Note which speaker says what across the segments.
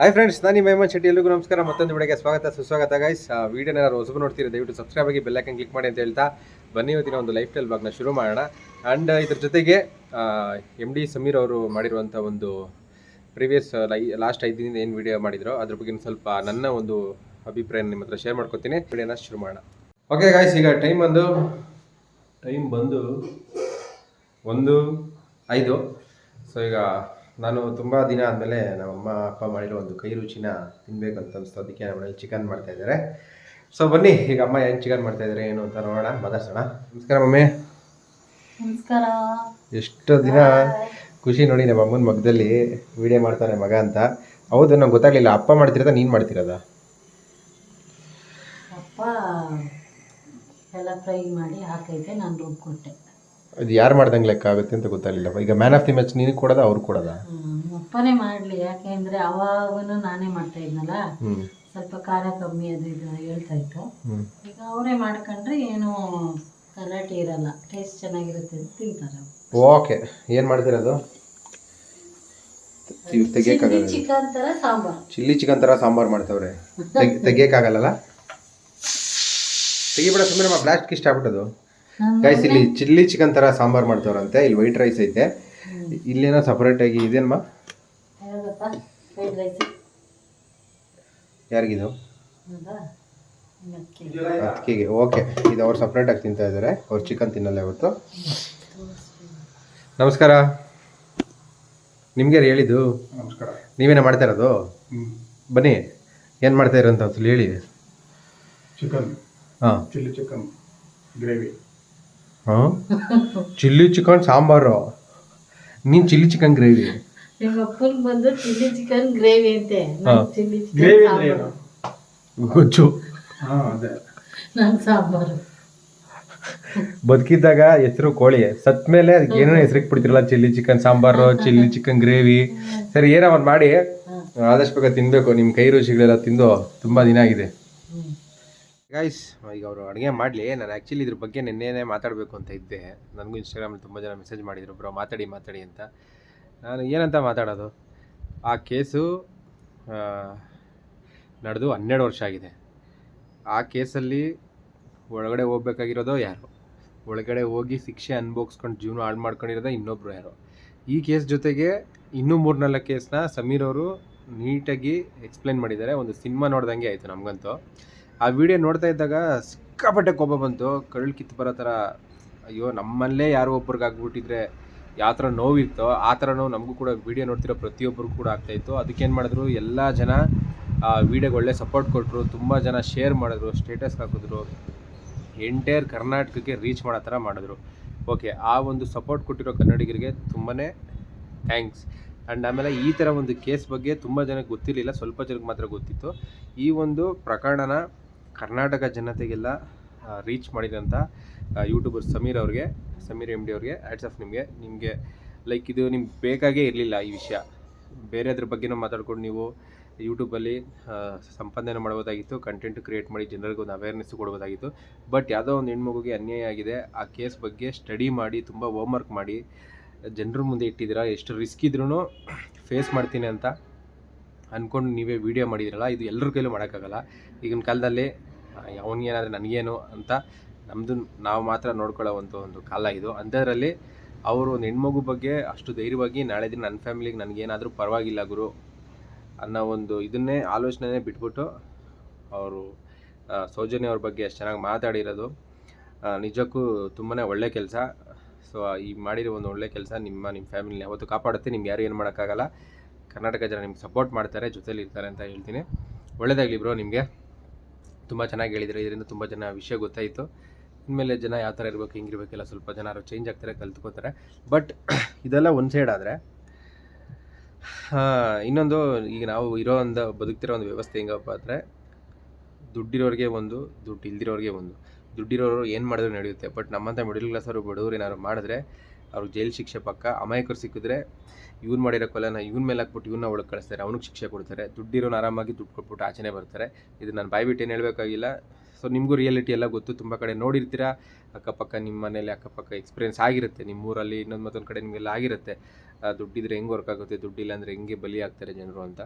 Speaker 1: Hi friends ನಾನು ನಿಮ್ಮ ಹೇಮಂತ್ ಶೆಟ್ಟಿ. ಎಲ್ಲರಿಗೂ ನಮಸ್ಕಾರ. ಮತ್ತೊಂದು ವಿಡಿಯೋಗೆ ಸ್ವಾಗತ, ಸುಸ್ವಾಗತ ಗೈಸ್ ವಿಡಿಯೋನ ಯಾರು ಹೊಸಬು ನೋಡ್ತೀರಿ ದಯವಿಟ್ಟು ಸಬ್ಸ್ಕ್ರೈಬ್ ಆಗಿ ಬೆಲ್ಲೈಕನ್ ಕ್ಲಿಕ್ ಮಾಡಿ ಅಂತ ಹೇಳ್ತಾ ಬನ್ನಿ. ಇವತ್ತಿನ ಒಂದು ಲೈಫ್ ಸ್ಟೈಲ್ ಬ್ಲಾಗ್ನ ಶುರು ಮಾಡೋಣ. ಆ್ಯಂಡ್ ಇದ್ರ ಜೊತೆಗೆ ಎಂ ಡಿ ಸಮೀರ್ ಅವರು ಮಾಡಿರುವಂಥ ಒಂದು ಪ್ರೀವಿಯಸ್ ಲೈ ಲಾಸ್ಟ್ ಐದು ದಿನದಿಂದ ಏನು ವಿಡಿಯೋ ಮಾಡಿದ್ರು, ಅದ್ರ ಬಗ್ಗೆ ಸ್ವಲ್ಪ ನನ್ನ ಒಂದು ಅಭಿಪ್ರಾಯ ನಿಮ್ಮ ಹತ್ರ ಶೇರ್ ಮಾಡ್ಕೊತೀನಿ. ವಿಡಿಯೋನ ಶುರು ಮಾಡೋಣ. ಓಕೆ ಗಾಯ್ಸ್ ಈಗ ಟೈಮ್ ಬಂದು ಟೈಮ್ ಬಂದು ಒಂದು, ಐದು. ಸೊ ಈಗ ನಾನು ತುಂಬ ದಿನ ಆದಮೇಲೆ ನಮ್ಮ ಅಮ್ಮ ಅಪ್ಪ ಮಾಡಿರೋ ಒಂದು ಕೈ ರುಚಿನ ತಿನ್ಬೇಕಂತ ಅನಿಸ್ತು. ಅದಕ್ಕೆ ನಮ್ಮ ಮನೇಲಿ ಚಿಕನ್ ಮಾಡ್ತಾ ಇದ್ದಾರೆ. ಸೊ ಬನ್ನಿ ಈಗ ಅಮ್ಮ ಏನು ಚಿಕನ್ ಮಾಡ್ತಾ ಇದ್ದಾರೆ ಏನು ಅಂತ ನೋಡೋಣ. ಮಾತಾಡ್ಸೋಣ. ನಮಸ್ಕಾರ ಮಮ್ಮಿ.
Speaker 2: ನಮಸ್ಕಾರ.
Speaker 1: ಎಷ್ಟು ದಿನ ಖುಷಿ ನೋಡಿ ನಮ್ಮ ಅಮ್ಮನ ಮಗದಲ್ಲಿ ವಿಡಿಯೋ ಮಾಡ್ತಾನೆ ಮಗ ಅಂತ. ಹೌದು ನಂಗೆ ಗೊತ್ತಾಗ್ಲಿಲ್ಲ. ಅಪ್ಪ ಮಾಡ್ತಿರೋದ ನೀನು ಮಾಡ್ತಿರೋದ?
Speaker 2: ಅಪ್ಪ ಎಲ್ಲ ಫ್ರೈ ಮಾಡಿ ಹಾಕೈತೆ ನಾನು ರುಬ್ಕೊಟ್ಟೆ
Speaker 1: ಅದು ಯಾರು ಮಾಡ್ದಂಗೆ ಲೆಕ್ಕ ಆಗುತ್ತೆ ಅಂತ ಗೊತ್ತಾಗಲಿಲ್ಲ. ಈಗ ಮ್ಯಾನ್ ಆಫ್ ದಿ ಮ್ಯಾಚ್ ನೀನು ಕೊಡೋದ ಅವ್ರು ಕೊಡೋದ?
Speaker 2: ಅಪ್ಪನೇ ಮಾಡಲಿ. ಯಾಕೆಂದ್ರೆ ಅವಾಗೂ ನಾನೇ ಮಾಡ್ತಾ ಇದ್ನಲ್ಲ? ಸ್ವಲ್ಪ ಖಾರ ಕಮ್ಮಿ ಅದು ಇದು ಹೇಳ್ತಾ ಇತ್ತು. ಈಗ ಅವರೇ ಮಾಡ್ಕೊಂಡ್ರೆ ಏನು ಗಲಾಟೆ ಇರಲ್ಲ. ಟೇಸ್ಟ್ ಚೆನ್ನಾಗಿರುತ್ತೆ ಅಂತ ತಿಂತಾರೆ
Speaker 1: ಓಕೆ. ಏನು ಮಾಡ್ತಿರೋದು ತೆಗಿಯೋಕ್ಕಾಗಲ್ಲ
Speaker 2: ಚಿಕನ್ ಥರ ಸಾಂಬಾರು.
Speaker 1: ಚಿಲ್ಲಿ ಚಿಕನ್ ಥರ ಸಾಂಬಾರು ಮಾಡ್ತಾವ್ರೆ. ತೆಗಿಯಕ್ಕಾಗಲ್ಲ ತೆಗಿಬೇಡ ಸುಮ್ಮನೆ ಬ್ಲಾಸ್ಟ್ ಇಷ್ಟ ಆಗ್ಬಿಟ್ಟದು ಗೈಸ್ ಇಲ್ಲಿ ಚಿಲ್ಲಿ ಚಿಕನ್ ತರ ಸಾಂಬಾರ್ ಮಾಡ್ತವ್ರಂತೆ. ಇಲ್ಲಿ ವೈಟ್ ರೈಸ್ ಐತೆ. ಇಲ್ಲೇನೋ ಸಪ್ರೇಟಾಗಿ ಇದೇನಮ್ಮ?
Speaker 2: ಯಾವ್ದಪ್ಪ? ಫ್ರೈಡ್ ರೈಸ್
Speaker 1: ಯಾರಿಗಿದು?
Speaker 2: ಅತ್ತಿಗೆ
Speaker 1: ಅದಕ್ಕೆಗೆ. ಓಕೆ ಇದು ಅವ್ರು ಸಪ್ರೇಟಾಗಿ ತಿಂತಾ ಇದ್ದಾರೆ ಅವ್ರು ಚಿಕನ್ ತಿನ್ನಲ್ಲ ಇವತ್ತು. ನಮಸ್ಕಾರ. ನಿಮ್ಗೆ ಹೇಳಿದ್ದು?
Speaker 3: ನಮಸ್ಕಾರ.
Speaker 1: ನೀವೇನೇ ಮಾಡ್ತಾ ಇರೋದು? ಬನ್ನಿ. ಏನು ಮಾಡ್ತಾ ಇರೋಂತ ಅಂತ ಹೇಳಿ.
Speaker 3: ಚಿಕನ್
Speaker 1: ಹಾಂ.
Speaker 3: Chilli chicken gravy
Speaker 1: chilli chicken sambar. ನೀನು ಚಿಲ್ಲಿ ಚಿಕನ್ ಗ್ರೇವಿ.
Speaker 2: ನಿಮ್ಮ ಅಪ್ಪನಿಗೆ ಬಂದು ಚಿಲ್ಲಿ ಚಿಕನ್ ಗ್ರೇವಿ ಅಂತೆ.
Speaker 1: ಹಾ.
Speaker 2: ಚಿಲ್ಲಿ ಚಿಕನ್
Speaker 3: ಗ್ರೇವಿ ಅಂದ್ರೆ
Speaker 2: ಸಾಂಬಾರು.
Speaker 3: ಏನು?
Speaker 1: ಗೊಜ್ಜು.
Speaker 3: ಹಾಂ ಅದೇ.
Speaker 2: ಸಾಂಬಾರು.
Speaker 1: ಬದುಕಿದ್ದಾಗ ಹೆಸರು ಕೋಳಿ. ಸತ್ ಮೇಲೆ ಅದಕ್ಕೆ ಏನೇನೋ ಹೆಸರಿಗೆ ಬಿಡ್ತಿರಲ್ಲ chilli chicken sambar chilli chicken gravy. ಸರಿ ಏನೋ ಒಂದು ಮಾಡಿ. ಆದಷ್ಟು ಬೇಗ ತಿನ್ನಬೇಕು ನಿಮ್ಮ ಕೈ ರುಚಿಗಳೆಲ್ಲ ತಿಂದು ತುಂಬ ದಿನ ಆಗಿದೆ. ಗೈಸ್ ಈಗ ಅವರು ಅಡುಗೆ ಮಾಡಲಿ. ನಾನು ಆ್ಯಕ್ಚುಲಿ ಇದ್ರ ಬಗ್ಗೆ ನಿನ್ನೆನೇ ಮಾತಾಡಬೇಕು ಅಂತ ಇದ್ದೆ. ನನಗೂ ಇನ್ಸ್ಟಾಗ್ರಾಮಲ್ಲಿ ತುಂಬ ಜನ ಮೆಸೇಜ್ ಮಾಡಿದ್ರು. ಬ್ರೋ, ಮಾತಾಡಿ ಮಾತಾಡಿ ಅಂತ. ನಾನು ಏನಂತ ಮಾತಾಡೋದು? ಆ ಕೇಸು ನಡೆದು ಹನ್ನೆರಡು ವರ್ಷ ಆಗಿದೆ. ಆ ಕೇಸಲ್ಲಿ ಒಳಗಡೆ ಹೋಗ್ಬೇಕಾಗಿರೋದು ಯಾರು? ಒಳಗಡೆ ಹೋಗಿ ಶಿಕ್ಷೆ ಅನುಭವಿಸ್ಕೊಂಡು ಜೀವನ ಹಾಳು ಮಾಡ್ಕೊಂಡಿರೋದು ಇನ್ನೊಬ್ಬರು ಯಾರು? ಈ ಕೇಸ್ ಜೊತೆಗೆ ಇನ್ನೂ ಮೂರ್ನಾಲ್ಕು ಕೇಸ್ನ ಸಮೀರ್ ಅವರು ನೀಟಾಗಿ ಎಕ್ಸ್ಪ್ಲೈನ್ ಮಾಡಿದ್ದಾರೆ. ಒಂದು ಸಿನಿಮಾ ನೋಡ್ದಂಗೆ ಆಯಿತು ನಮಗಂತೂ. ಆ ವಿಡಿಯೋ ನೋಡ್ತಾ ಇದ್ದಾಗ ಸಿಕ್ಕಾಪಟ್ಟೆ ಕೋಪ ಬಂತು. ಕರಳು ಕಿತ್ತು ಬರೋ ಥರ ಅಯ್ಯೋ, ನಮ್ಮಲ್ಲೇ ಯಾರೋ ಒಬ್ರಿಗೆ ಆಗ್ಬಿಟ್ಟಿದ್ರೆ ಯಾವ ಥರ ನೋವಿತ್ತೋ ಆ ಥರ ನೋವು ನಮಗೂ ಕೂಡ ವಿಡಿಯೋ ನೋಡ್ತಿರೋ ಪ್ರತಿಯೊಬ್ಬರಿಗೂ ಕೂಡ ಆಗ್ತಾಯಿತ್ತು ಅದಕ್ಕೇನು ಮಾಡಿದ್ರು, ಎಲ್ಲ ಜನ, ಆ, ವಿಡಿಯೋಗೆ ಒಳ್ಳೆ ಸಪೋರ್ಟ್ ಕೊಟ್ಟರು ತುಂಬ ಜನ ಶೇರ್ ಮಾಡಿದ್ರು ಸ್ಟೇಟಸ್ ಹಾಕಿದ್ರು. ಎಂಟೈರ್ ಕರ್ನಾಟಕಕ್ಕೆ ರೀಚ್ ಮಾಡೋ ಥರ ಮಾಡಿದ್ರು. ಓಕೆ ಆ ಒಂದು ಸಪೋರ್ಟ್ ಕೊಟ್ಟಿರೋ ಕನ್ನಡಿಗರಿಗೆ ತುಂಬಾ ಥ್ಯಾಂಕ್ಸ್ ಆ್ಯಂಡ್ ಆಮೇಲೆ ಈ ಥರ ಒಂದು ಕೇಸ್ ಬಗ್ಗೆ ತುಂಬ ಜನಕ್ಕೆ ಗೊತ್ತಿರಲಿಲ್ಲ. ಸ್ವಲ್ಪ ಜನಕ್ಕೆ ಮಾತ್ರ ಗೊತ್ತಿತ್ತು. ಈ ಒಂದು ಪ್ರಕರಣನ ಕರ್ನಾಟಕ ಜನತೆಗೆಲ್ಲ ರೀಚ್ ಮಾಡಿದಂಥ ಯೂಟ್ಯೂಬರ್ ಸಮೀರ್ ಅವ್ರಿಗೆ, ಸಮೀರ್ ಎಂ ಡಿ ಅವ್ರಿಗೆ ಆ್ಯಡ್ಸ್ ಆಫ್ ನಿಮಗೆ ನಿಮಗೆ ಲೈಕ್ ಇದು ನಿಮ್ಗೆ ಬೇಕಾಗೇ ಇರಲಿಲ್ಲ ಈ ವಿಷಯ. ಬೇರೆ ಅದ್ರ ಬಗ್ಗೆನೂ ಮಾತಾಡ್ಕೊಂಡು ನೀವು ಯೂಟ್ಯೂಬಲ್ಲಿ ಸಂಪಾದನೆ ಮಾಡ್ಬೋದಾಗಿತ್ತು ಕಂಟೆಂಟ್ ಕ್ರಿಯೇಟ್ ಮಾಡಿ ಜನರಿಗೆ ಒಂದು ಅವೇರ್ನೆಸ್ ಕೊಡ್ಬೋದಾಗಿತ್ತು. ಬಟ್ ಯಾವುದೋ ಒಂದು ಹೆಣ್ಮಗುಗೆ ಅನ್ಯಾಯ ಆಗಿದೆ, ಆ ಕೇಸ್ ಬಗ್ಗೆ ಸ್ಟಡಿ ಮಾಡಿ, ತುಂಬ ಹೋಮ್ವರ್ಕ್ ಮಾಡಿ, ಜನರ ಮುಂದೆ ಇಟ್ಟಿದ್ದೀರಾ, ಎಷ್ಟು ರಿಸ್ಕ್ ಇದ್ರೂ ಫೇಸ್ ಮಾಡ್ತೀನಿ ಅಂತ ಅಂದ್ಕೊಂಡು ನೀವೇ ವಿಡಿಯೋ ಮಾಡಿದಿರಲ್ಲ ಇದು ಎಲ್ಲರ ಕೈಲೂ ಮಾಡೋಕ್ಕಾಗಲ್ಲ. ಈಗಿನ ಕಾಲದಲ್ಲಿ ಅವನಿಗೇನಾದರೆ ನನಗೇನು ಅಂತ ನಮ್ಮದು ನಾವು ಮಾತ್ರ ನೋಡ್ಕೊಳ್ಳೋ ಒಂದು ಒಂದು ಕಾಲ ಇದು. ಅಂಥದ್ರಲ್ಲಿ ಅವರು ಒಂದು ಹೆಣ್ಮಗು ಬಗ್ಗೆ ಅಷ್ಟು ಧೈರ್ಯವಾಗಿ ನಾಳೆ ದಿನ ನನ್ನ ಫ್ಯಾಮಿಲಿಗೆ ನನಗೇನಾದರೂ ಪರವಾಗಿಲ್ಲ ಗುರು ಅನ್ನೋ ಒಂದು ಇದನ್ನೇ ಆಲೋಚನೆ ಬಿಟ್ಬಿಟ್ಟು ಅವರು ಸೌಜನ್ಯ ಅವ್ರ ಬಗ್ಗೆ ಅಷ್ಟು ಚೆನ್ನಾಗಿ ಮಾತಾಡಿರೋದು. ನಿಜಕ್ಕೂ ತುಂಬಾ ಒಳ್ಳೆ ಕೆಲಸ. ಸೊ ಈ ಮಾಡಿರೋ ಒಂದು ಒಳ್ಳೆ ಕೆಲಸ ನಿಮ್ಮ ನಿಮ್ಮ ಫ್ಯಾಮಿಲಿನ ಯಾವತ್ತು ಕಾಪಾಡುತ್ತೆ. ನಿಮ್ಗೆ ಯಾರು ಏನು ಮಾಡೋಕ್ಕಾಗಲ್ಲ. ಕರ್ನಾಟಕ ಜನ ನಿಮ್ಗೆ ಸಪೋರ್ಟ್ ಮಾಡ್ತಾರೆ, ಜೊತೇಲಿ ಇರ್ತಾರೆ ಅಂತ ಹೇಳ್ತೀನಿ. ಒಳ್ಳೇದಾಗಲಿ ಬ್ರೋ ನಿಮಗೆ. ತುಂಬ ಚೆನ್ನಾಗಿ ಹೇಳಿದ್ರು. ಇದರಿಂದ ತುಂಬ ಜನ ವಿಷಯ ಗೊತ್ತಾಯಿತು. ಇನ್ಮೇಲೆ ಜನ ಯಾವ ಥರ ಇರಬೇಕು, ಹಿಂಗಿರ್ಬೇಕೆಲ್ಲ ಸ್ವಲ್ಪ ಜನ ಚೇಂಜ್ ಆಗ್ತಾರೆ ಕಲ್ತ್ಕೋತಾರೆ ಬಟ್ ಇದೆಲ್ಲ ಒಂದು ಸೈಡ್ ಆದರೆ ಇನ್ನೊಂದು ಈಗ ನಾವು ಇರೋ ಒಂದು, ಬದುಕ್ತಿರೋ ಒಂದು ವ್ಯವಸ್ಥೆ ಹೆಂಗಪ್ಪ ಅಂದರೆ, ದುಡ್ಡಿರೋರಿಗೆ ಒಂದು, ದುಡ್ಡು ಇಲ್ದಿರೋರಿಗೆ ಒಂದು. ದುಡ್ಡಿರೋರು ಏನು ಮಾಡಿದ್ರು ನಡೆಯುತ್ತೆ. ಬಟ್ ನಮ್ಮಂಥ ಮಿಡಲ್ ಕ್ಲಾಸ್ ಅವರು, ಬಡವರು ಏನಾದ್ರು ಮಾಡಿದ್ರೆ ಅವ್ರಿಗೆ ಜೈಲು ಶಿಕ್ಷೆ ಪಕ್ಕ ಅಮಾಯಕರು ಸಿಕ್ಕಿದ್ರೆ ಇವ್ನು ಮಾಡಿರೋ ಕೊಲೆನ ಇವ್ನ ಮೇಲೆ ಹಾಕ್ಬಿಟ್ಟು ಇವನ್ನ ಒಳಗೆ ಕಳಿಸ್ತಾರೆ, ಅವ್ನಿಗೆ ಶಿಕ್ಷೆ ಕೊಡ್ತಾರೆ, ದುಡ್ಡಿರೋನು ಆರಾಮಾಗಿ ದುಡ್ಡು ಕೊಟ್ಬಿಟ್ಟು ಆಚೆನೇ ಬರ್ತಾರೆ. ಇದು ನಾನು ಬಾಯ್ಬಿಟ್ಟು ಏನು ಹೇಳಬೇಕಾಗಿಲ್ಲ. ಸೊ ನಿಮಗೂ ರಿಯಾಲಿಟಿ ಎಲ್ಲ ಗೊತ್ತು. ತುಂಬ ಕಡೆ ನೋಡಿರ್ತೀರಾ? ಅಕ್ಕಪಕ್ಕ ನಿಮ್ಮ ಮನೇಲಿ ಅಕ್ಕಪಕ್ಕ ಎಕ್ಸ್ಪೀರಿಯನ್ಸ್ ಆಗಿರುತ್ತೆ. ನಿಮ್ಮ ಊರಲ್ಲಿ ಇನ್ನೊಂದು ಮತ್ತೊಂದು ಕಡೆ ನಿಮಗೆಲ್ಲ ಆಗಿರುತ್ತೆ. ದುಡ್ಡಿದ್ರೆ ಹೆಂಗೆ ವರ್ಕ್ ಆಗುತ್ತೆ? ದುಡ್ಡಿಲ್ಲ ಅಂದರೆ ಹೆಂಗೆ ಬಲಿ ಆಗ್ತಾರೆ ಜನರು ಅಂತ.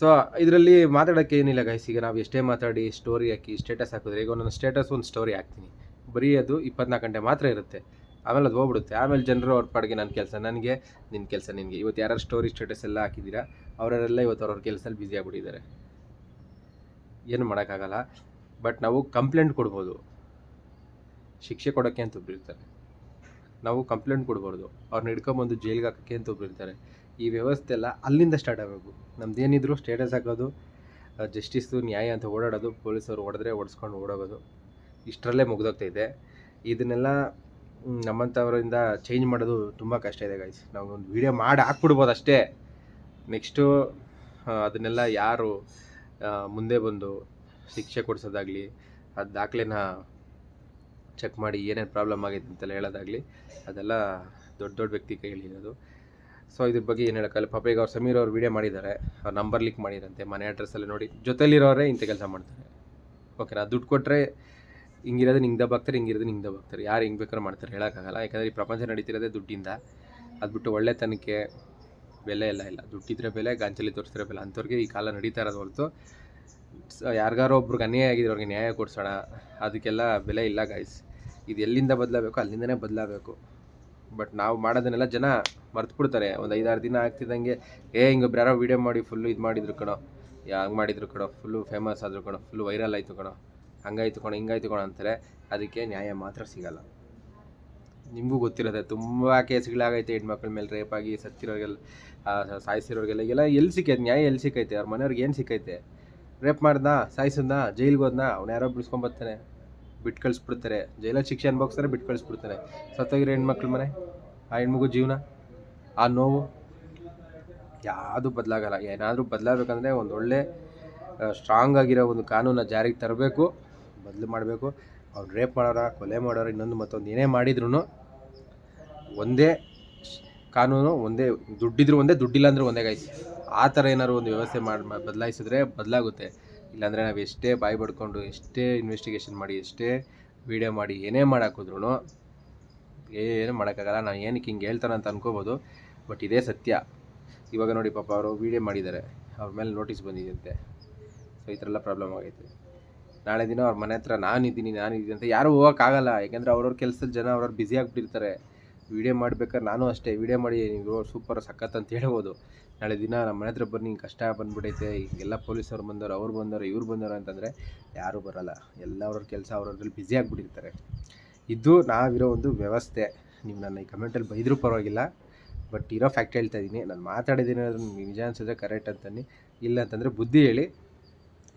Speaker 1: ಸೊ ಇದರಲ್ಲಿ ಮಾತಾಡೋಕ್ಕೆ ಏನಿಲ್ಲ ಗೈಸ್ ಈಗ ನಾವು ಎಷ್ಟೇ ಮಾತಾಡಿ ಸ್ಟೋರಿ ಹಾಕಿ ಸ್ಟೇಟಸ್ ಹಾಕಿದ್ರೆ, ಈಗ ಒಂದೊಂದು ಸ್ಟೇಟಸ್ ಒಂದು ಸ್ಟೋರಿ ಹಾಕ್ತೀನಿ. ಬರೀ ಅದು ಇಪ್ಪತ್ನಾಲ್ಕು ಗಂಟೆ ಮಾತ್ರ ಇರುತ್ತೆ. ಆಮೇಲೆ ಅದು ಹೋಗ್ಬಿಡುತ್ತೆ. ಆಮೇಲೆ ಜನರು ಅವ್ರ ಪಾಡಿಗೆ ನನ್ನ ಕೆಲಸ, ನನಗೆ ನಿನ್ನ ಕೆಲಸ, ನಿನಗೆ. ಇವತ್ತು ಯಾರು ಸ್ಟೋರಿ ಸ್ಟೇಟಸ್ ಎಲ್ಲ ಹಾಕಿದ್ದೀರಾ ಅವರೆಲ್ಲ ಇವತ್ತು ಅವ್ರವ್ರ ಕೆಲಸದಲ್ಲಿ ಬ್ಯುಸಿ ಆಗ್ಬಿಟ್ಟಿದ್ದಾರೆ. ಏನು ಮಾಡೋಕ್ಕಾಗಲ್ಲ. ಬಟ್ ನಾವು ಕಂಪ್ಲೇಂಟ್ ಕೊಡ್ಬೋದು. ಶಿಕ್ಷೆ ಕೊಡೋಕ್ಕೆ ಅಂತ ಒಬ್ಬರಿರ್ತಾರೆ ನಾವು ಕಂಪ್ಲೇಂಟ್ ಕೊಡ್ಬಾರ್ದು. ಅವ್ರನ್ನ ಹಿಡ್ಕೊಂಬಂದು ಜೈಲಿಗೆ ಹಾಕೋಕ್ಕೆ ಅಂತ ಒಬ್ಬರಿರ್ತಾರೆ ಈ ವ್ಯವಸ್ಥೆ ಎಲ್ಲ ಅಲ್ಲಿಂದ ಸ್ಟಾರ್ಟ್ ಆಗಬೇಕು. ನಮ್ದೇನಿದ್ರು ಸ್ಟೇಟಸ್ ಹಾಕೋದು ಜಸ್ಟಿಸು ನ್ಯಾಯ ಅಂತ ಓಡಾಡೋದು ಪೊಲೀಸರು ಹೊಡೆದ್ರೆ ಓಡಿಸ್ಕೊಂಡು ಓಡೋಗೋದು. ಇಷ್ಟರಲ್ಲೇ ಮುಗ್ದೋಗ್ತೈತೆ ಇದನ್ನೆಲ್ಲ ನಮ್ಮಂಥವರಿಂದ ಚೇಂಜ್ ಮಾಡೋದು ತುಂಬ ಕಷ್ಟ ಇದೆ ಗೈಸ್ ನಾವು ಒಂದು ವೀಡಿಯೋ ಮಾಡಿ ಹಾಕ್ಬಿಡ್ಬೋದು ಅಷ್ಟೇ. ನೆಕ್ಸ್ಟು ಅದನ್ನೆಲ್ಲ ಯಾರು ಮುಂದೆ ಬಂದು ಶಿಕ್ಷೆ ಕೊಡಿಸೋದಾಗಲಿ ಅದು ದಾಖಲೆನ ಚೆಕ್ ಮಾಡಿ ಏನೇನು ಪ್ರಾಬ್ಲಮ್ ಆಗೈತೆ ಅಂತೆಲ್ಲ ಹೇಳೋದಾಗಲಿ, ಅದೆಲ್ಲ ದೊಡ್ಡ ದೊಡ್ಡ ವ್ಯಕ್ತಿ ಕೈಯಲ್ಲಿ ಇರೋದು. ಸೊ ಇದ್ರ ಬಗ್ಗೆ ಏನು ಹೇಳೋಕ್ಕಲ್ಲ ಪಾಪ ಈಗ ಅವ್ರು ಸಮೀರ್ ಅವ್ರು ವೀಡಿಯೋ ಮಾಡಿದ್ದಾರೆ. ಅವ್ರ ನಂಬರ್ ಲಿಕ್ ಮಾಡಿರಂತೆ. ಮನೆ ಅಡ್ರೆಸ್ಸಲ್ಲಿ ನೋಡಿ ಜೊತೆಲಿರೋರೇ ಇಂಥ ಕೆಲಸ ಮಾಡ್ತಾರೆ. ಓಕೆನಾ ದುಡ್ಡು ಕೊಟ್ಟರೆ ಹಿಂಗಿರೋದು ಹಿಂಗೆ ದಬ್ಬಾಕ್ತಾರೆ ಹಿಂಗಿರೋದು ನಿಂಗೆ ದಬ್ಬಾಕ್ತಾರೆ ಯಾರು ಹಿಂಗೆ ಬೇಕಾದ್ರೂ ಮಾಡ್ತಾರೆ, ಹೇಳೋಕ್ಕಾಗಲ್ಲ. ಯಾಕಂದರೆ ಈ ಪ್ರಪಂಚ ನಡೀತಿರೋದೇ ದುಡ್ಡಿಂದ. ಅದು ಬಿಟ್ಟು ಒಳ್ಳೆತನಕ್ಕೆ ಬೆಲೆ ಎಲ್ಲ ಇಲ್ಲ. ದುಡ್ಡಿದ್ರೆ ಬೆಲೆ ಗಾಂಚಲಿ ತೋರಿಸಿದ್ರೆ ಬೆಲೆ. ಅಂಥವ್ರಿಗೆ ಈ ಕಾಲ ನಡೀತಾ ಇರೋದು ಹೊರತು ಯಾರಿಗಾರು ಯಾರಿಗಾರೋ ಒಬ್ರಿಗೆ ಅನ್ಯಾಯ ಆಗಿದೆ ಅವ್ರಿಗೆ ನ್ಯಾಯ ಕೊಡಿಸೋಣ. ಅದಕ್ಕೆಲ್ಲ ಬೆಲೆ ಇಲ್ಲ ಗಾಯ್ಸ್ ಇದು ಎಲ್ಲಿಂದ ಬದಲಾಗಬೇಕು, ಅಲ್ಲಿಂದನೇ ಬದಲಾಗಬೇಕು. ಬಟ್ ನಾವು ಮಾಡೋದನ್ನೆಲ್ಲ ಜನ ಮರ್ತು ಬಿಡ್ತಾರೆ ಒಂದು ಐದಾರು ದಿನ ಆಗ್ತಿದ್ದಂಗೆ, ಏ ಹಿಂಗೊಬ್ರು ಯಾರೋ ವೀಡಿಯೋ ಮಾಡಿ ಫುಲ್ಲು ಇದು ಮಾಡಿದ್ರು ಕಣೋ. ಹಂಗೆ ಮಾಡಿದ್ರು ಕಣೋ. ಫುಲ್ಲು ಫೇಮಸ್ ಆದರು ಕಣೋ. ಫುಲ್ಲು ವೈರಲ್ ಆಯಿತು ಕಣೋ. ಹಂಗಾಯ್ತು ಕಣೋ, ಹಿಂಗಾಯ್ತು ಕೊಣ ಅಂತಾರೆ ಅದಕ್ಕೆ ನ್ಯಾಯ ಮಾತ್ರ ಸಿಗಲ್ಲ. ನಿಮಗೂ ಗೊತ್ತಿರುತ್ತೆ, ತುಂಬ ಕೇಸ್ಗಳಾಗೈತೆ ಹೆಣ್ಮಕ್ಳ ಮೇಲೆ ರೇಪಾಗಿ ಸತ್ತಿರೋರಿಗೆಲ್ಲ ಸಾಯಿಸಿರೋರಿಗೆಲ್ಲ ಎಲ್ಲ ಎಲ್ಲಿ ಸಿಕ್ಕೈತೆ, ನ್ಯಾಯ ಎಲ್ಲಿ ಸಿಕ್ಕೈತೆ, ಅವ್ರ ಮನೆಯವ್ರಿಗೆ ಏನು ಸಿಕ್ಕೈತೆ? ರೇಪ್ ಮಾಡ್ದ ಸಾಯಿಸಿದ್ನ, ಜೈಲಿಗೆ ಹೋದ್ನ, ಅವ್ನು ಯಾರೋ ಬಿಡಿಸ್ಕೊಂಬರ್ತಾನೆ ಬಿಟ್ಟು ಕಳಿಸ್ಬಿಡ್ತಾರೆ, ಜೈಲಲ್ಲಿ ಶಿಕ್ಷೆ ಅನುಭವಿಸ್ತಾರೆ ಬಿಟ್ಟು ಕಳಿಸ್ಬಿಡ್ತಾರೆ. ಸತ್ತೋಗಿರೋ ಹೆಣ್ಮಕ್ಳ ಮನೆ, ಆ ಹೆಣ್ಮಗು ಜೀವನ, ಆ ನೋವು, ಯಾವುದು ಬದಲಾಗಲ್ಲ. ಏನಾದರೂ ಬದಲಾಗಬೇಕಂದ್ರೆ ಒಂದು ಒಳ್ಳೆ ಸ್ಟ್ರಾಂಗ್ ಆಗಿರೋ ಒಂದು ಕಾನೂನ ಜಾರಿಗೆ ತರಬೇಕು. ಬದಲು ಮಾಡಬೇಕು. ಅವ್ರು ರೇಪ್ ಮಾಡೋರ, ಕೊಲೆ ಮಾಡೋರ, ಇನ್ನೊಂದು ಮತ್ತೊಂದು ಏನೇ ಮಾಡಿದ್ರು ಒಂದೇ ಕಾನೂನು, ಒಂದೇ ದುಡ್ಡಿದ್ರು ಒಂದೇ ದುಡ್ಡಿಲ್ಲ ಅಂದ್ರೆ ಒಂದೇ ಗಾಯ್ಸ್ ಆ ಥರ ಏನಾದ್ರು ಒಂದು ವ್ಯವಸ್ಥೆ ಮಾಡಿ ಬದಲಾಯಿಸಿದ್ರೆ ಬದಲಾಗುತ್ತೆ. ಇಲ್ಲಾಂದರೆ ನಾವು ಎಷ್ಟೇ ಬಾಯಿ ಪಡ್ಕೊಂಡು ಎಷ್ಟೇ ಇನ್ವೆಸ್ಟಿಗೇಷನ್ ಮಾಡಿ, ಎಷ್ಟೇ ವೀಡಿಯೋ ಮಾಡಿ, ಏನೇ ಮಾಡಾಕಿದ್ರು ಏನು ಮಾಡೋಕ್ಕಾಗಲ್ಲ. ನಾನು ಏನಕ್ಕೆ ಹಿಂಗೆ ಹೇಳ್ತಾನೆ ಅಂತ ಅನ್ಕೋಬೋದು. ಬಟ್ ಇದೇ ಸತ್ಯ. ಇವಾಗ ನೋಡಿ ಪಾಪ ಅವರು ವೀಡಿಯೋ ಮಾಡಿದ್ದಾರೆ. ಅವ್ರ ಮೇಲೆ ನೋಟಿಸ್ ಬಂದಿದೆಯಂತೆ ಸೊ ಈ ಥರ ಎಲ್ಲ ಪ್ರಾಬ್ಲಮ್ ಆಗೈತೆ. ನಾಳೆ ದಿನ ಅವ್ರ ಮನೆ ಹತ್ರ ನಾನಿದ್ದೀನಿ ನಾನಿದ್ದೀನಿ ಅಂತ ಯಾರೂ ಹೋಗೋಕ್ಕಾಗಲ್ಲ. ಯಾಕೆಂದರೆ ಅವ್ರವ್ರ ಕೆಲಸದ ಜನ ಅವ್ರವ್ರು ಬ್ಯುಸಿ ಆಗಿಬಿಟ್ಟಿರ್ತಾರೆ. ವೀಡಿಯೋ ಮಾಡ್ಬೇಕಾದ್ರೆ ನಾನು ಅಷ್ಟೇ. ವೀಡಿಯೋ ಮಾಡಿ ನೀವು ಸೂಪರ್ ಸಖತ್ ಅಂತ ಹೇಳ್ಬೋದು. ನಾಳೆ ದಿನ ನಮ್ಮ ಮನೆ ಹತ್ರ ಬನ್ನಿ, ಹಿಂಗೆ ಕಷ್ಟ ಬಂದ್ಬಿಟ್ಟೈತೆ ಎಲ್ಲ ಪೊಲೀಸವ್ರು ಬಂದವರು, ಅವ್ರು ಬಂದವರು, ಇವ್ರು ಬಂದವರು ಅಂತಂದರೆ ಯಾರೂ ಬರಲ್ಲ. ಎಲ್ಲ ಅವ್ರವ್ರ ಕೆಲಸ ಅವ್ರವ್ರಲ್ಲಿ ಬ್ಯುಸಿ ಆಗಿಬಿಟ್ಟಿರ್ತಾರೆ. ಇದು ನಾವಿರೋ ಒಂದು ವ್ಯವಸ್ಥೆ. ನೀವು ನನ್ನ ಈ ಕಮೆಂಟಲ್ಲಿ ಬೈದರೂ ಪರವಾಗಿಲ್ಲ. ಬಟ್ ಇರೋ ಫ್ಯಾಕ್ಟ್ ಹೇಳ್ತಾ ಇದ್ದೀನಿ ನಾನು ಮಾತಾಡಿದ್ದೀನಿ ನಿಮ್ಗೆ ನಿಜ ಅನ್ಸಿದ್ರೆ ಕರೆಕ್ಟ್ ಅಂತಂದು ಇಲ್ಲ ಅಂತಂದರೆ ಬುದ್ಧಿ ಹೇಳಿ.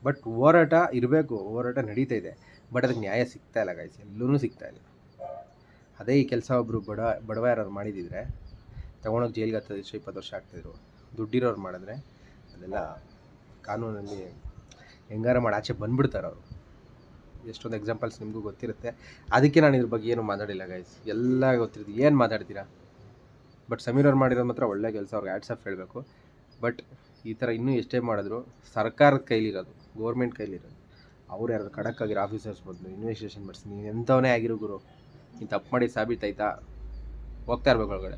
Speaker 1: ಬಟ್ ಹೋರಾಟ ಇರಬೇಕು, ಹೋರಾಟ ನಡೀತಾ ಇದೆ. ಬಟ್ ಅದಕ್ಕೆ ನ್ಯಾಯ ಸಿಗ್ತಾ ಇಲ್ಲ ಗಾಯ್ಸ್ ಎಲ್ಲೂ ಸಿಗ್ತಾ ಇಲ್ಲ. ಅದೇ ಈ ಕೆಲಸ ಒಬ್ಬರು ಬಡ ಬಡವ ಯಾರು ಮಾಡಿದಿದ್ರೆ ತೊಗೊಂಡೋಗಿ ಜೈಲಿಗೆ ಹತ್ತು ವರ್ಷ ಇಪ್ಪತ್ತು ವರ್ಷ ಆಗ್ತಾಯಿದ್ರು ದುಡ್ಡಿರೋರು ಮಾಡಿದ್ರೆ, ಅದೆಲ್ಲ ಕಾನೂನಲ್ಲಿ ಹೆಂಗಾರ ಮಾಡಿ ಆಚೆ ಬಂದ್ಬಿಡ್ತಾರೆ ಅವರು. ಎಷ್ಟೊಂದು ಎಕ್ಸಾಂಪಲ್ಸ್ ನಿಮಗೂ ಗೊತ್ತಿರುತ್ತೆ. ಅದಕ್ಕೆ ನಾನು ಇದ್ರ ಬಗ್ಗೆ ಏನು ಮಾತಾಡಿಲ್ಲ ಗೈಸ್ ಎಲ್ಲ ಗೊತ್ತಿರುತ್ತೆ. ಏನು ಮಾತಾಡ್ತೀರಾ? ಬಟ್ ಸಮೀರ್ ಅವ್ರು ಮಾಡಿರೋದು ಮಾತ್ರ ಒಳ್ಳೆ ಕೆಲಸ. ಅವ್ರಿಗೆ ಆಫ್ ಹೇಳಬೇಕು. ಬಟ್ ಈ ಥರ ಇನ್ನೂ ಎಷ್ಟೇ ಮಾಡಿದ್ರು, ಸರ್ಕಾರದ ಕೈಲಿರೋದು. ಗೌರ್ಮೆಂಟ್ ಕೈಲಿರೋದು ಅವ್ರು ಯಾರು ಖಡಕ್ ಆಗಿರೋ ಆಫೀಸರ್ಸ್ ಬಂದು ಇನ್ವೆಸ್ಟಿಗೇಷನ್ ಮಾಡಿಸಿ, ನೀನು ಎಂಥವನೇ ಆಗಿರೋ ಗುರು, ನೀನು ತಪ್ಪು ಮಾಡಿ ಸಾಬೀತಾಯ್ತಾ? ಹೋಗ್ತಾ ಇರ್ಬೇಕು ಒಳಗಡೆ.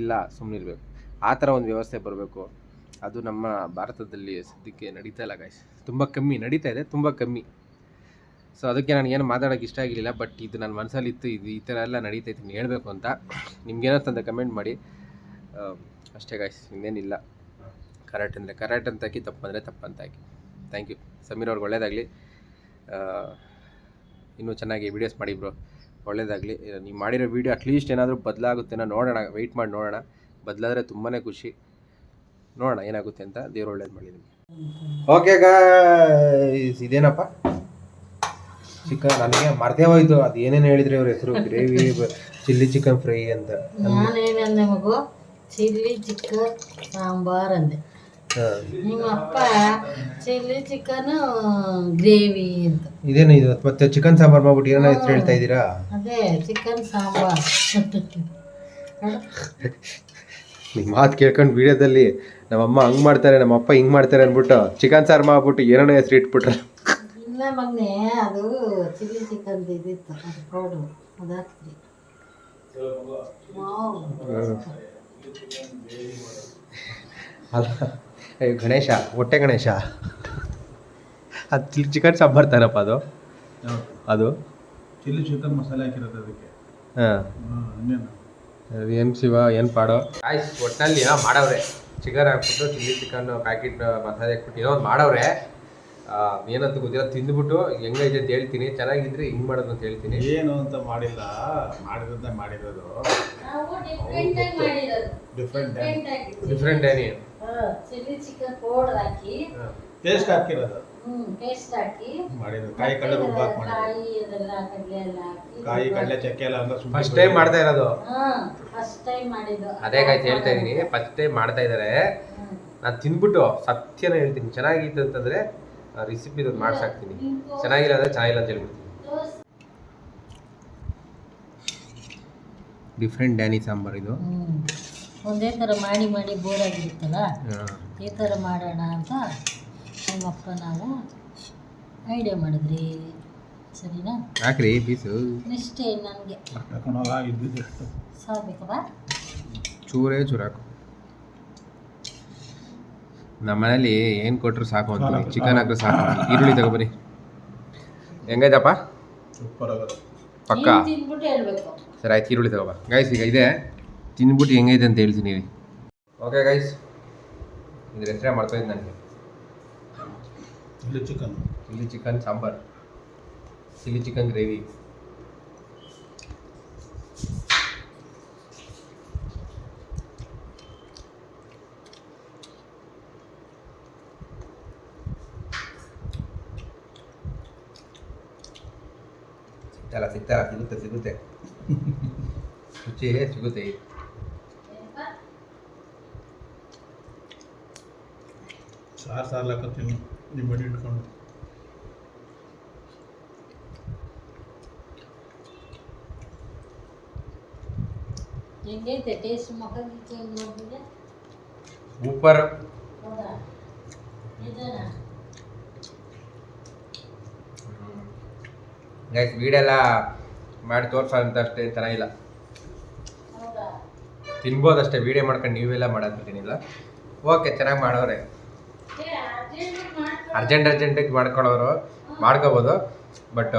Speaker 1: ಇಲ್ಲ ಸುಮ್ಮನಿರ್ಬೇಕು ಆ ಥರ ಒಂದು ವ್ಯವಸ್ಥೆ ಬರಬೇಕು. ಅದು ನಮ್ಮ ಭಾರತದಲ್ಲಿ ಸದ್ಯಕ್ಕೆ ನಡೀತಾ ಇಲ್ಲ ಗಾಯ್ಸ್ ತುಂಬ ಕಮ್ಮಿ, ನಡೀತಾ ಇದೆ, ತುಂಬ ಕಮ್ಮಿ. ಸೊ ಅದಕ್ಕೆ ನನಗೇನು ಮಾತಾಡೋಕ್ಕೆ ಇಷ್ಟ ಆಗಿರಲಿಲ್ಲ ಬಟ್ ಇದು ನನ್ನ ಮನಸ್ಸಲ್ಲಿ ಇತ್ತು, ಇದು ಈ ಥರ ಎಲ್ಲ ನಡೀತೈತೆ ನೀನು ಹೇಳಬೇಕು ಅಂತ. ನಿಮ್ಗೇನೋ ತಂದೆ ಕಮೆಂಟ್ ಮಾಡಿ. ಅಷ್ಟೇ ಗಾಯ್ಸ್ ಇನ್ನೇನಿಲ್ಲ. ಕರೆಕ್ಟ್ ಅಂದರೆ ಕರೆಕ್ಟ್ ಅಂತ ಹಾಕಿ, ತಪ್ಪು ತಪ್ಪಂತ ಹಾಕಿ. Thank you. ಸಮೀರ್ ಅವ್ರಿಗೆ ಒಳ್ಳೇದಾಗಲಿ. ಇನ್ನೂ ಚೆನ್ನಾಗಿ ವೀಡಿಯೋಸ್ ಮಾಡಿ ಬ್ರೋ ಒಳ್ಳೇದಾಗಲಿ. ನೀವು ಮಾಡಿರೋ ವೀಡಿಯೋ ಅಟ್ಲೀಸ್ಟ್ ಏನಾದರೂ ಬದಲಾಗುತ್ತೇನೋ ನೋಡೋಣ. ವೆಯ್ಟ್ ಮಾಡಿ ನೋಡೋಣ. ಬದಲಾದರೆ ತುಂಬಾ ಖುಷಿ. ನೋಡೋಣ ಏನಾಗುತ್ತೆ ಅಂತ ದೇವ್ರು ಒಳ್ಳೇದು ಮಾಡಿ ನಿಮಗೆ. ಓಕೆ ಗಾಯ್ಸ್ ಇದೇನಪ್ಪ? ಚಿಕನ್ ನನಗೆ ಮರ್ತೇ ಹೋಯ್ತು. ಅದು ಏನೇನು ಹೇಳಿದ್ರೆ ಅವ್ರ ಹೆಸರು? ಗ್ರೇವಿ ಚಿಲ್ಲಿ ಚಿಕನ್ ಫ್ರೈ ಅಂತ.
Speaker 2: ಚಿಲ್ಲಿ ಚಿಕನ್ ಸಾಂಬಾರ್ ಅಂದೆ. ನಿಮ್ಮ ಅಪ್ಪ ಚಿಲ್ಲಿ ಚಿಕನ್ ಗ್ರೇವಿ ಅಂತ.
Speaker 1: ಇದೇನು ಇದು? ಮತ್ತೆ ಚಿಕನ್ ಸಾಂಬಾರ್ ಮಾಡ್ಬಿಟ್ಟು ಏನೋ ಹೆಸರು ಹೇಳ್ತಾ ಇದ್ದೀರಾ?
Speaker 2: ಅದೇ ಚಿಕನ್ ಸಾಂಬಾರ್
Speaker 1: ನಿಮ್ಮ ಮಾತು ಕೇಳ್ಕೊಂಡು ವಿಡಿಯೋದಲ್ಲಿ ನಮ್ಮಮ್ಮ ಹಂಗೆ ಮಾಡ್ತಾರೆ ನಮ್ಮ ಅಪ್ಪ ಹಿಂಗೆ ಮಾಡ್ತಾರೆ ಅಂದ್ಬಿಟ್ಟು ಚಿಕನ್ ಸಾರು ಮಾಡ್ಬಿಟ್ಟು ಏನೋ ಹೆಸರು ಇಟ್ಬಿಟ್ರೆ.
Speaker 2: ಇಲ್ಲ ಮಗನೆ ಅದು ಚಿಲ್ಲಿ ಚಿಕನ್ ಇದಿತ್ತು ಅದು ಪೌಡು ಅದು ಹಾಕ್ತೀವಿ ವಾವ್.
Speaker 1: ಅಲ್ಲ ಗಣೇಶ ಹೊಟ್ಟೆ ಗಣೇಶ. ಅದು ಚಿಕನ್ ಸಾಂಬಾರು ತಾನಪ್ಪ ಅದು. ಅದು.
Speaker 3: ಚಿಲ್ಲಿ ಚಿಕನ್ ಮಸಾಲೆ ಹಾಕಿರೋದು ಅದಕ್ಕೆ.
Speaker 1: ಹಾಂ. ಏನು ಶಿವ ಏನು ಪಾಡೋ? ಆಯ್ತು ಒಟ್ಟಿನಲ್ಲಿ ಏನೋ ಮಾಡವ್ರೆ. ಚಿಕನ್ ಹಾಕ್ಬಿಟ್ಟು ಚಿಲ್ಲಿ ಚಿಕನ್ ಪ್ಯಾಕೆಟ್ ಮಸಾಲೆ ಹಾಕ್ಬಿಟ್ಟು ಏನೋ ಒಂದು ಮಾಡವ್ರೆ. ಏನಂತ ಗೊತ್ತಿಲ್ಲ ತಿಂದ್ಬಿಟ್ಟು ಹೆಂಗೈತೆ ಅಂತ ಹೇಳ್ತೀನಿ. ಚೆನ್ನಾಗಿದ್ರೆ ಹಿಂಗೆ ಮಾಡೋದು ಅಂತ ಹೇಳ್ತೀನಿ.
Speaker 3: ಏನು ಅಂತ ಮಾಡಿಲ್ಲ. ಮಾಡಿರೋದೇ ಮಾಡಿರೋದು.
Speaker 2: ನಾವು ಡಿಫ್ರೆಂಟ್ ಆಗಿ ಮಾಡಿರೋದು.
Speaker 3: ಡಿಫ್ರೆಂಟ್
Speaker 2: ಡಿಫ್ರೆಂಟ್ ಆಗಿ.
Speaker 1: ಡಿಫ್ರೆಂಟ್ ಏನಿ
Speaker 2: ಚಿಲ್ಲಿ ಚಿಕನ್ ಪೌಡರ್ ಹಾಕಿ.
Speaker 3: ಟೇಸ್ಟ್ ಹಾಕಿರೋದು
Speaker 2: ಹ್ಮ್ ಪೇಸ್ಟ್ ಹಾಕಿ.
Speaker 3: ಮಾಡಿದ್ರು ಕಾಯಿ ಕಡಲೆ ರುಬ್ಬ ಹಾಕಿ ಮಾಡಿರೋದು
Speaker 2: ಕಾಯಿ ಅದೆಲ್ಲ ಕಡಲೆ ಎಲ್ಲ ಹಾಕಿ.
Speaker 3: ಕಾಯಿ ಕಡಲೆ ಚಕ್ಕೆ ಎಲ್ಲ ಅಂದ್ರೆ ಸುಮ್ಮನೆ
Speaker 1: ಫಸ್ಟ್ ಟೈಮ್ ಮಾಡ್ತಾ ಇರೋದು.
Speaker 2: ಹಾ ಫಸ್ಟ್ ಟೈಮ್ ಮಾಡಿದ್ದು.
Speaker 1: ಅದೇ ಕಾಯ್ತು ಹೇಳ್ತಾ ಇದೀನಿ ಫಸ್ಟ್ ಟೈಮ್ ಮಾಡ್ತಾ ಇದ್ದಾರೆ. ನಾನು ತಿಂದ್ಬಿಟ್ಟು ಸತ್ಯನ ಹೇಳ್ತೀನಿ. ಚೆನ್ನಾಗಿತ್ತು ಅಂತಂದ್ರೆ ರೆಸಿಪಿ ಮಾಡ್ಸಾಕ್ತೀನಿ. ಚೆನ್ನಾಗಿಲ್ಲ ಅಂದ್ರೆ ಚೆನ್ನಾಗಿಲ್ಲ ಅಂತ ಹೇಳ್ಬಿಡ್ತೀನಿ. ಡಿಫ್ರೆಂಟ್ ಡ್ಯಾನಿ ಸಾಂಬಾರ್ ಇದು.
Speaker 2: ಒಂದೇ ಥರ ಮಾಡಿ ಮಾಡಿ ಬೋರ್ ಆಗಿರುತ್ತಲ್ಲ? ಈ ಥರ ಮಾಡೋಣ ಅಂತ ನಮ್ಮಪ್ಪ ನಾವು ಐಡಿಯಾ ಮಾಡಿದ್ರಿ. ಸರಿನಾ?
Speaker 1: ಹಾಕ್ರಿ ಪೀಸು
Speaker 2: ಇಷ್ಟೇ ನನಗೆ.
Speaker 1: ಚೂರೇ ಚೂರಾಕು. ನಮ್ಮ ಮನೇಲಿ ಏನು ಕೊಟ್ಟರು ಸಾಕು ಅಂತ. ಚಿಕನ್ ಹಾಕ್ರೆ ಸಾಕು. ಈರುಳ್ಳಿ ತಗೊಬರಿ ಹೆಂಗೈತಪ್ಪ?
Speaker 3: ಸೂಪರ್ ಆಗೋದು.
Speaker 1: ಪಕ್ಕ?
Speaker 2: ಹೇಳ್ಬೇಕು.
Speaker 1: ಸರಿ ಆಯ್ತು ಈರುಳ್ಳಿ ತಗೋಬಾ. ಗೈಸ್ ಈಗ ಇದೆ. ತಿಂದ್ಬಿಟ್ಟು ಹೆಂಗೈತೆ ಅಂತ ಹೇಳ್ತೀನಿ ರೀ ಓಕೆ ಗೈಸ್ ಇದ್ರ ಹೆಸರೇ ಮಾಡ್ತಾ ಇದ್ದು ನನಗೆ
Speaker 3: chilli chicken.
Speaker 1: Chilli chicken sambar. Chilli chicken gravy. ಸಿಗ್ತಲ್ಲ ಸಿಗ್ತಲ್ಲ ಸಿಗುತ್ತೆ ಸಿಗುತ್ತೆ. ರುಚಿ ಸಿಗುತ್ತೆ.
Speaker 3: ಸಾರು ಸಾರು ಹಾಕೋತೀನಿ ನಿಮ್ಮ ಇಟ್ಕೊಂಡು.
Speaker 2: ಹೆಂಗೈತೆ ಟೇಸ್ಟ್ ಮಕ್ಕಳಿಗೆ ಚೇಂಜ್ ಮಾಡಿದ್ರೆ
Speaker 1: ಸೂಪರ್
Speaker 2: ಹೌದಾ ನಿಜನಾ
Speaker 1: ಗೈಸ್ ವೀಡೆಲ್ಲ ಮಾಡಿ ಅಷ್ಟೇ ಚೆನ್ನಾಗಿಲ್ಲ ತಿನ್ಬೋದಷ್ಟೇ ವೀಡಿಯೋ ಮಾಡ್ಕೊಂಡು ನೀವೆಲ್ಲ ಮಾಡೋದೇನಿಲ್ಲ ಓಕೆ ಚೆನ್ನಾಗಿ ಮಾಡೋರೆ. ಅರ್ಜೆಂಟ್ ಅರ್ಜೆಂಟಾಗಿ ಮಾಡ್ಕೊಳ್ಳೋರು ಮಾಡ್ಕೋಬೋದು. ಬಟ್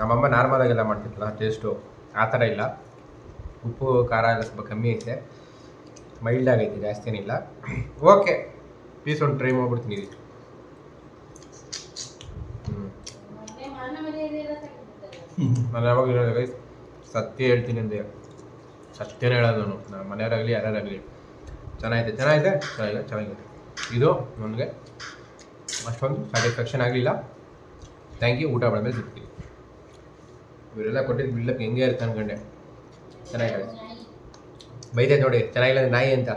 Speaker 1: ನಮ್ಮಮ್ಮ ನಾರ್ಮಲಾಗೆಲ್ಲ ಮಾಡ್ತಿತ್ತಲ್ಲ ಟೇಸ್ಟು ಆ ಥರ ಇಲ್ಲ. ಉಪ್ಪು, ಖಾರ ಎಲ್ಲ ಸ್ವಲ್ಪ ಕಮ್ಮಿ ಐತೆ. ಮೈಲ್ಡ್ ಆಗೈತೆ, ಜಾಸ್ತಿ ಏನಿಲ್ಲ. ಓಕೆ ಪ್ಲೀಸ್ ಒಂದು ಟ್ರೈ ಮಾಡ್ಬಿಡ್ತೀನಿ ಇದು. ನಾನು ಯಾವಾಗ ಹೇಳೋದು ಸತ್ಯ ಹೇಳ್ತೀನಿ ಅಂದೆ. ಸತ್ಯನೇ ಹೇಳೋದು ನಾನು. ಮನೆಯವರಾಗಲಿ ಯಾರಾಗಲಿ ಚೆನ್ನಾಗೈತೆ ಚೆನ್ನಾಗೈತೆ. ಚೆನ್ನಾಗಿದೆ ಚೆನ್ನಾಗಿದೆ. ಇದು ನನಗೆ ಅಷ್ಟೊಂದು ಸ್ಯಾಟಿಸ್ಫ್ಯಾಕ್ಷನ್ ಆಗಲಿಲ್ಲ. ಥ್ಯಾಂಕ್ ಯು ಊಟ ಮಾಡಿದ್ಮೇಲೆ ಸಿಗ್ತೀವಿ ಇವರೆಲ್ಲ ಕೊಟ್ಟಿದ್ದು ಬಿಲ್ಡಪ್ ಹೆಂಗೆ ಇರುತ್ತೆ ಅನ್ಕೊಂಡೆ. ಚೆನ್ನಾಗಿದೆ. ಬೈದೆ ನೋಡಿ ಚೆನ್ನಾಗಿಲ್ಲ ಅಂದ್ರೆ ನಾಯಿ ಅಂತ.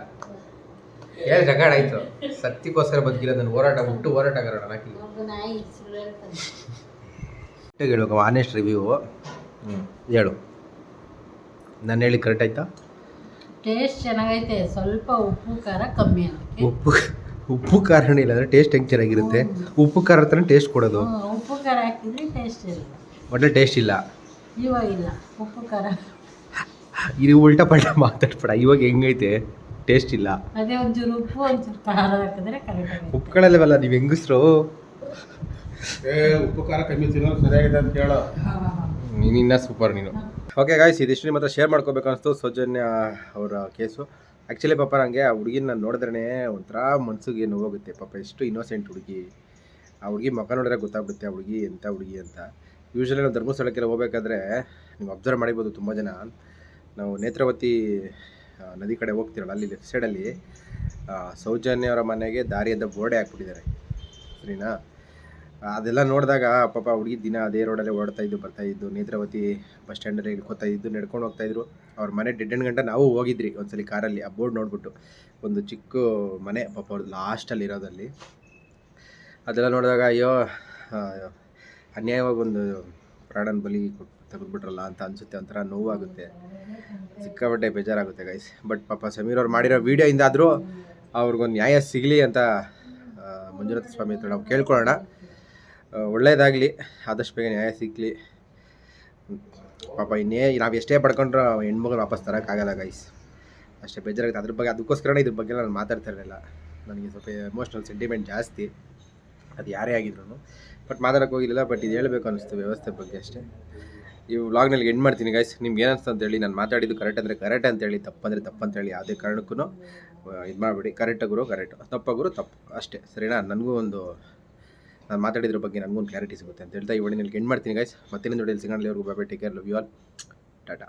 Speaker 1: ಹೇಳಿ ರೆಕಾರ್ಡ್ ಆಯಿತು. ಸತ್ಯಕ್ಕೋಸ್ಕರ ಬದುಕಿಲ್ಲ ನನ್ನ ಹೋರಾಟ ಬಿಟ್ಟು ಹೋರಾಟ ಕರೋಣ ಹಾಕಿ ಹೇಳ್ಬೇಕು ಆನೆಸ್ಟ್ ರಿವ್ಯೂ ಹ್ಞೂ ಹೇಳು. ನಾನು ಹೇಳಿ ಕರೆಕ್ಟ್ ಆಯ್ತಾ?
Speaker 2: ಟೇಸ್ಟ್ ಚೆನ್ನಾಗೈತೆ. ಸ್ವಲ್ಪ ಉಪ್ಪು ಖಾರ ಕಮ್ಮಿ ಆಗುತ್ತೆ
Speaker 1: ಉಪ್ಪು ಉಪ್ಪು ಖಾರನೇ ಇಲ್ಲ ಅಂದರೆ ಟೇಸ್ಟ್ ಹೆಂಗೆ ಚೆನ್ನಾಗಿರುತ್ತೆ? ಉಪ್ಪು ಖಾರ ಹತ್ರ ಟೇಸ್ಟ್ ಕೊಡೋದು.
Speaker 2: ಹ್ಮ್, ಉಪ್ಪು ಖಾರ ಹಾಕಿದ್ರೆ ಟೇಸ್ಟ್ ಇಲ್ಲ.
Speaker 1: ಒಳ್ಳೆ ಟೇಸ್ಟ್ ಇಲ್ಲ.
Speaker 2: ಇವಾಗಿಲ್ಲ ಉಪ್ಪು ಖಾರ.
Speaker 1: ಇದು ಉಲ್ಟಾ ಪಲ್ಟ ಮಾತಾಡ್ಬೇಡ ಇವಾಗ ಹೆಂಗೈತೆ? ಟೇಸ್ಟ್ ಇಲ್ಲ.
Speaker 2: ಅದೇ ಒಂಚೂರು ಉಪ್ಪು ಒಂಚೂರು ಖಾರ ಹಾಕಿದ್ರೆ ಕರೆಕ್ಟ್
Speaker 1: ನೀವು ಹೆಂಗಸ್ರು?
Speaker 3: ಏ ಉಪ್ಪು ಖಾರ ಕಮ್ಮಿ ತಿನ್ನೋದು ಸರಿಯಾಗಿದೆ ಅಂತ ಹೇಳೋ.
Speaker 1: ನೀನಿನ್ನ ಸೂಪರ್ ನೀನು ಓಕೆ ಗಾಯ್ಸ್ ಇದಿಷ್ಟು ನಿಮ್ಮ ಹತ್ರ ಶೇರ್ ಮಾಡ್ಕೋಬೇಕು ಅನಿಸ್ತು ಸೌಜನ್ಯ ಅವರ ಕೇಸು ಆ್ಯಕ್ಚುಲಿ ಪಾಪ ನನಗೆ ಆ ಹುಡುಗಿನ ನೋಡಿದ್ರೇ ಒಂಥರ ಮನ್ಸಿಗೆ ನೋವಾಗುತ್ತೆ. ಪಾಪ ಎಷ್ಟು ಇನ್ನೋಸೆಂಟ್ ಹುಡುಗಿ. ಆ ಹುಡುಗಿ ಮುಖ ನೋಡಿದ್ರೆ ಗೊತ್ತಾಗ್ಬಿಡುತ್ತೆ ಆ ಹುಡುಗಿ ಎಂಥ ಹುಡುಗಿ ಅಂತ. ಯೂಶ್ವಲಿ ನಾವು ಧರ್ಮಸ್ಥಳಕ್ಕೆಲ್ಲ ಹೋಗ್ಬೇಕಾದ್ರೆ ನೀವು ಅಬ್ಸರ್ವ್ ಮಾಡಿಬೋದು ತುಂಬ ಜನ. ನಾವು ನೇತ್ರಾವತಿ ನದಿ ಕಡೆ ಹೋಗ್ತಿರಲ್ಲ, ಅಲ್ಲಿ ಲೆಫ್ಟ್ ಸೈಡಲ್ಲಿ ಸೌಜನ್ಯ ಅವರ ಮನೆಗೆ ದಾರಿಯಿಂದ ಬೋರ್ಡೆ ಹಾಕ್ಬಿಟ್ಟಿದ್ದಾರೆ. ಸರಿನಾ? ಅದೆಲ್ಲ ನೋಡಿದಾಗ, ಪಾಪ ಹುಡುಗಿ ದಿನ ಅದೇ ರೋಡಲ್ಲೇ ಓಡ್ತಾ ಇದ್ದು, ಬರ್ತಾ ಇದ್ದು, ನೇತ್ರಾವತಿ ಬಸ್ ಸ್ಟ್ಯಾಂಡಲ್ಲಿ ಇಳ್ಕೊತಾ ಇದ್ದು, ನಡ್ಕೊಂಡು ಹೋಗ್ತಾ ಇದ್ರು. ಅವ್ರ ಮನೆ ಡೆಡ್ ಗಂಟೆ ನಾವು ಹೋಗಿದ್ರಿ ಒಂದ್ಸಲಿ ಕಾರಲ್ಲಿ ಆ ಬೋರ್ಡ್ ನೋಡ್ಬಿಟ್ಟು. ಒಂದು ಚಿಕ್ಕ ಮನೆ, ಪಾಪ ಅವ್ರದ್ದು ಲಾಸ್ಟಲ್ಲಿ ಇರೋದಲ್ಲಿ. ಅದೆಲ್ಲ ನೋಡಿದಾಗ, ಅಯ್ಯೋ ಅನ್ಯಾಯವಾಗಿ ಒಂದು ಪ್ರಾಣನ ಬಲಿ ಕೊಟ್ಟು ತೆಗೆದ್ಬಿಟ್ರಲ್ಲ ಅಂತ ಅನ್ಸುತ್ತೆ, ಒಂಥರ ನೋವಾಗುತ್ತೆ. ಸಿಕ್ಕಾಪಟ್ಟೆ ಬೇಜಾರಾಗುತ್ತೆ ಗೈಸ್ ಬಟ್ ಪಾಪ ಸಮೀರ್ ಅವ್ರು ಮಾಡಿರೋ ಆದರೂ ಅವ್ರಿಗೊಂದು ನ್ಯಾಯ ಸಿಗಲಿ ಅಂತ ಮಂಜುನಾಥ ಸ್ವಾಮಿ ಹತ್ರ ನಾವು ಕೇಳ್ಕೊಳ್ಳೋಣ. ಒಳ್ಳೇದಾಗಲಿ, ಆದಷ್ಟು ಬೇಗ ನ್ಯಾಯ ಸಿಗಲಿ. ಪಾಪ ಇನ್ನೇ ನಾವು ಎಷ್ಟೇ ಪಡ್ಕೊಂಡ್ರೆ ಹೆಣ್ಮಗಳು ವಾಪಸ್ ತರೋಕ್ಕಾಗಲ್ಲ ಗೈಸ್ ಅಷ್ಟೇ ಬೇಜಾರಾಗುತ್ತೆ. ಅದ್ರ ಬಗ್ಗೆ ಅದಕ್ಕೋಸ್ಕರನೇ ಇದ್ರ ಬಗ್ಗೆ ನಾನು ಮಾತಾಡ್ತಾ ಇರಲಿಲ್ಲ. ನನಗೆ ಸ್ವಲ್ಪ ಎಮೋಷ್ನಲ್ ಸೆಂಟಿಮೆಂಟ್ ಜಾಸ್ತಿ. ಅದು ಯಾರೇ ಆಗಿದ್ರು ಬಟ್ ಮಾತಾಡೋಕೆ ಹೋಗಿಲ್ಲ ಬಟ್ ಇದು ಹೇಳಬೇಕು ಅನ್ನಿಸ್ತು ವ್ಯವಸ್ಥೆ ಬಗ್ಗೆ ಅಷ್ಟೇ. ಈ ವ್ಲಾಗ್ನಲ್ಲಿ ಎಂಡ್ ಮಾಡ್ತೀನಿ ಗೈಸ್ ನಿಮ್ಗೆ ಏನು ಅನಿಸ್ತು ಅಂತೇಳಿ, ನಾನು ಮಾತಾಡಿದ್ದು ಕರೆಕ್ಟ್ ಅಂದರೆ ಕರೆಕ್ಟ್ ಅಂತೇಳಿ, ತಪ್ಪಂದರೆ ತಪ್ಪಂತೇಳಿ ಯಾವುದೇ ಕಾರಣಕ್ಕೂ ಇದು ಮಾಡಬೇಡಿ. ಕರೆಕ್ಟಾಗಿರೋ ಕರೆಕ್ಟ್ ತಪ್ಪಾಗಿರೋ ತಪ್ಪು. ಅಷ್ಟೇ. ಸರಿನಾ? ನನಗೂ ಒಂದು ನಾನು ಮಾತಾಡಿದ್ರ ಬಗ್ಗೆ ನನಗೂ ಒಂದು ಕ್ಲಾರಿಟಿ ಸಿಗುತ್ತೆ ಅಂತ ಹೇಳ್ತಾ ಈ ವಿಡಿಯೋನಲ್ಲಿ ಎಂಡ್ ಮಾಡ್ತೀನಿ ಗೈಸ್ ಮತ್ತೆ ವಿಡಿಯೋಲಿ ಸಿಗೋಣ. ಅವ್ರಿಗೂ ಬಾಬೆ take care love you all tata.